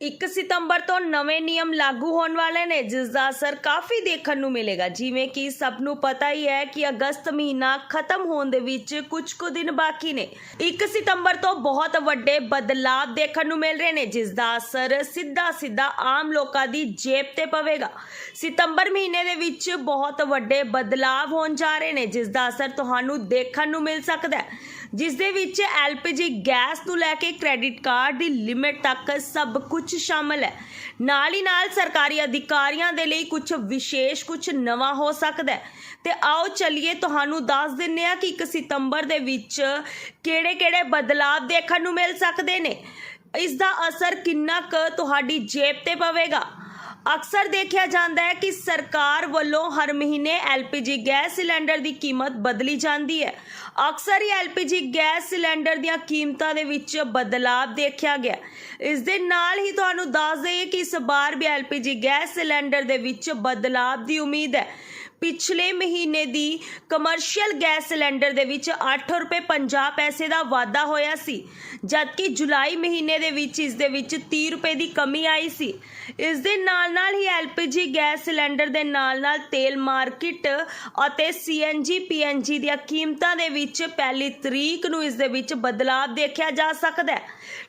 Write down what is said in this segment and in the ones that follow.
1 ਸਤੰਬਰ ਤੋਂ ਨਵੇਂ ਨਿਯਮ ਲਾਗੂ ਹੋਣ ਵਾਲੇ ਨੇ, ਜਿਸ ਦਾ ਅਸਰ ਕਾਫੀ ਦੇਖਣ ਨੂੰ ਮਿਲੇਗਾ। ਜਿਵੇਂ ਕਿ ਸਭ ਨੂੰ ਪਤਾ ਹੀ ਹੈ ਕਿ ਅਗਸਤ ਮਹੀਨਾ ਖਤਮ ਹੋਣ ਦੇ ਵਿੱਚ ਕੁਝ ਕੁ ਦਿਨ ਬਾਕੀ ਨੇ। 1 ਸਤੰਬਰ ਤੋਂ ਬਹੁਤ ਵੱਡੇ ਬਦਲਾਅ ਦੇਖਣ ਨੂੰ ਮਿਲ ਰਹੇ ਨੇ, ਜਿਸ ਦਾ ਅਸਰ ਸਿੱਧਾ ਸਿੱਧਾ ਆਮ ਲੋਕਾਂ ਦੀ ਜੇਬ ਤੇ ਪਵੇਗਾ। ਸਤੰਬਰ ਮਹੀਨੇ ਦੇ ਵਿੱਚ ਬਹੁਤ ਵੱਡੇ ਬਦਲਾਅ ਹੋਣ ਜਾ ਰਹੇ ਨੇ, ਜਿਸ ਦਾ ਅਸਰ ਤੁਹਾਨੂੰ ਦੇਖਣ ਨੂੰ ਮਿਲ ਸਕਦਾ ਹੈ। ਜਿਸ ਦੇ ਵਿੱਚ ਐਲਪੀਜੀ ਗੈਸ ਨੂੰ ਲੈ ਕੇ ਕ੍ਰੈਡਿਟ ਕਾਰਡ ਦੀ ਲਿਮਿਟ ਤੱਕ ਸਭ ਕੁਝ ਸ਼ਾਮਲ ਹੈ। ਨਾਲ ਹੀ ਨਾਲ ਸਰਕਾਰੀ ਅਧਿਕਾਰੀਆਂ ਦੇ ਲਈ ਕੁਝ ਵਿਸ਼ੇਸ਼ ਕੁਝ ਨਵਾਂ ਹੋ ਸਕਦਾ ਹੈ। ਤੇ ਆਓ ਚੱਲੀਏ, ਤੁਹਾਨੂੰ ਦੱਸ ਦਿੰਨੇ ਆ ਕਿ 1 ਸਤੰਬਰ ਦੇ ਵਿੱਚ ਕਿਹੜੇ-ਕਿਹੜੇ ਬਦਲਾਅ ਦੇਖਣ ਨੂੰ ਮਿਲ ਸਕਦੇ ਨੇ। ਇਸ ਦਾ ਅਸਰ ਕਿੰਨਾ ਕੁ ਤੁਹਾਡੀ ਜੇਬ ਤੇ ਪਵੇਗਾ? ਅਕਸਰ ਦੇਖਿਆ ਜਾਂਦਾ ਹੈ ਕਿ ਸਰਕਾਰ ਵੱਲੋਂ ਹਰ ਮਹੀਨੇ ਐਲਪੀਜੀ ਗੈਸ ਸਿਲੰਡਰ ਦੀ ਕੀਮਤ ਬਦਲੀ ਜਾਂਦੀ ਹੈ। ਅਕਸਰ ਹੀ ਐਲਪੀਜੀ ਗੈਸ ਸਿਲੰਡਰ ਦੀਆਂ ਕੀਮਤਾਂ ਦੇ ਵਿੱਚ ਬਦਲਾਅ ਦੇਖਿਆ ਗਿਆ। ਇਸ ਦੇ ਨਾਲ ਹੀ ਤੁਹਾਨੂੰ ਦੱਸ ਦਈਏ ਕਿ ਇਸ ਵਾਰ ਵੀ ਐਲਪੀਜੀ ਗੈਸ ਸਿਲੰਡਰ ਦੇ ਵਿੱਚ ਬਦਲਾਅ ਦੀ ਉਮੀਦ ਹੈ। ਪਿਛਲੇ ਮਹੀਨੇ ਦੀ ਕਮਰਸ਼ੀਅਲ ਗੈਸ ਸਿਲੰਡਰ ਦੇ ਵਿੱਚ 8 ਰੁਪਏ 50 ਪੈਸੇ ਦਾ ਵਾਧਾ ਹੋਇਆ ਸੀ, ਜਦਕਿ ਜੁਲਾਈ ਮਹੀਨੇ ਦੇ ਵਿੱਚ ਇਸ ਦੇ ਵਿੱਚ 30 ਰੁਪਏ ਦੀ ਕਮੀ ਆਈ ਸੀ। ਇਸ ਦੇ ਨਾਲ ਨਾਲ ਹੀ ਐਲਪੀਜੀ ਗੈਸ ਸਿਲੰਡਰ ਦੇ ਨਾਲ ਨਾਲ ਤੇਲ ਮਾਰਕੀਟ ਅਤੇ ਸੀਐਨਜੀ ਪੀਐਨਜੀ ਦੀਆਂ ਕੀਮਤਾਂ ਦੇ ਵਿੱਚ ਪਹਿਲੀ ਤਰੀਕ ਨੂੰ ਇਸ ਦੇ ਵਿੱਚ ਬਦਲਾਅ ਦੇਖਿਆ ਜਾ ਸਕਦਾ ਹੈ।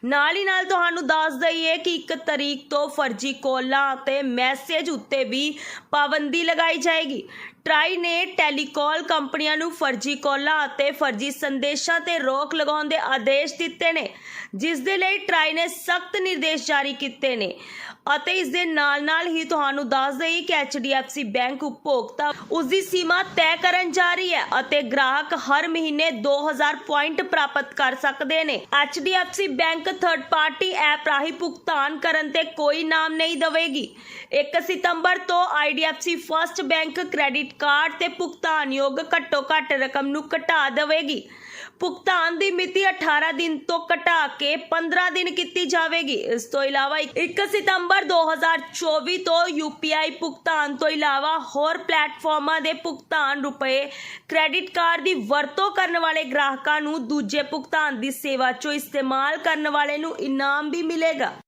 ਨਾਲ ਹੀ ਨਾਲ ਤੁਹਾਨੂੰ ਦੱਸ ਦਈਏ ਕਿ 1 ਤਰੀਕ ਤੋਂ ਫਰਜ਼ੀ ਕੋਲਾਂ ਅਤੇ ਮੈਸੇਜ ਉੱਤੇ ਵੀ ਪਾਬੰਦੀ ਲਗਾਈ ਜਾਏਗੀ। ਟਰਾਈ ਨੇ ਟੈਲੀਕਾਲ ਕੰਪਨੀਆਂ ਨੂੰ ਫਰਜ਼ੀ ਕਾਲਾਂ ਅਤੇ ਫਰਜ਼ੀ ਸੰਦੇਸ਼ਾਂ ਤੇ ਰੋਕ ਲਗਾਉਣ ਦੇ ਆਦੇਸ਼ ਦਿੱਤੇ ਨੇ, ਜਿਸ ਦੇ ਲਈ ਟਰਾਈ ਨੇ ਸਖਤ ਨਿਰਦੇਸ਼ ਜਾਰੀ ਕੀਤੇ ਨੇ। ਅਤੇ ਇਸ ਦੇ ਨਾਲ ਨਾਲ ਹੀ ਤੁਹਾਨੂੰ ਦੱਸ ਦਈਏ ਕਿ HDFC ਬੈਂਕ ਉਪਭੋਗਤਾ ਉਸ ਦੀ ਸੀਮਾ ਤੈਅ ਕਰਨ ਜਾ ਰਹੀ ਹੈ ਅਤੇ ਗ੍ਰਾਹਕ ਹਰ ਮਹੀਨੇ 2000 ਪੁਆਇੰਟ ਪ੍ਰਾਪਤ ਕਰ ਸਕਦੇ ਨੇ। HDFC bank third party app ਰਾਹੀਂ ਭੁਗਤਾਨ ਕਰਨ ਤੇ ਕੋਈ ਨਾਮ ਨਹੀਂ ਦੇਵੇਗੀ। 1 ਸਤੰਬਰ ਤੋਂ IDFC first bank credit credit card ਤੇ ਭੁਗਤਾਨਯੋਗ ਘੱਟੋ ਘੱਟ ਰਕਮ ਨੂੰ ਘਟਾ ਦੇਵੇਗੀ। ਭੁਗਤਾਨ ਦੀ ਮਿਤੀ 18 ਦਿਨ ਤੋਂ ਘਟਾ ਕੇ 15 ਦਿਨ ਕੀਤੀ ਜਾਵੇਗੀ। ਇਸ ਤੋਂ ਇਲਾਵਾ 1 ਸਤੰਬਰ 2024 ਤੋਂ UPI ਭੁਗਤਾਨ ਤੋਂ ਇਲਾਵਾ ਹੋਰ ਪਲੇਟਫਾਰਮਾਂ ਦੇ ਭੁਗਤਾਨ ਰੁਪਏ ਕ੍ਰੈਡਿਟ ਕਾਰਡ ਦੀ ਵਰਤੋਂ ਕਰਨ ਵਾਲੇ ਗ੍ਰਾਹਕਾਂ ਨੂੰ ਦੂਜੇ ਭੁਗਤਾਨ ਦੀ ਸੇਵਾ ਚੋਂ ਇਸਤੇਮਾਲ ਕਰਨ ਵਾਲੇ ਨੂੰ ਇਨਾਮ ਵੀ ਮਿਲੇਗਾ।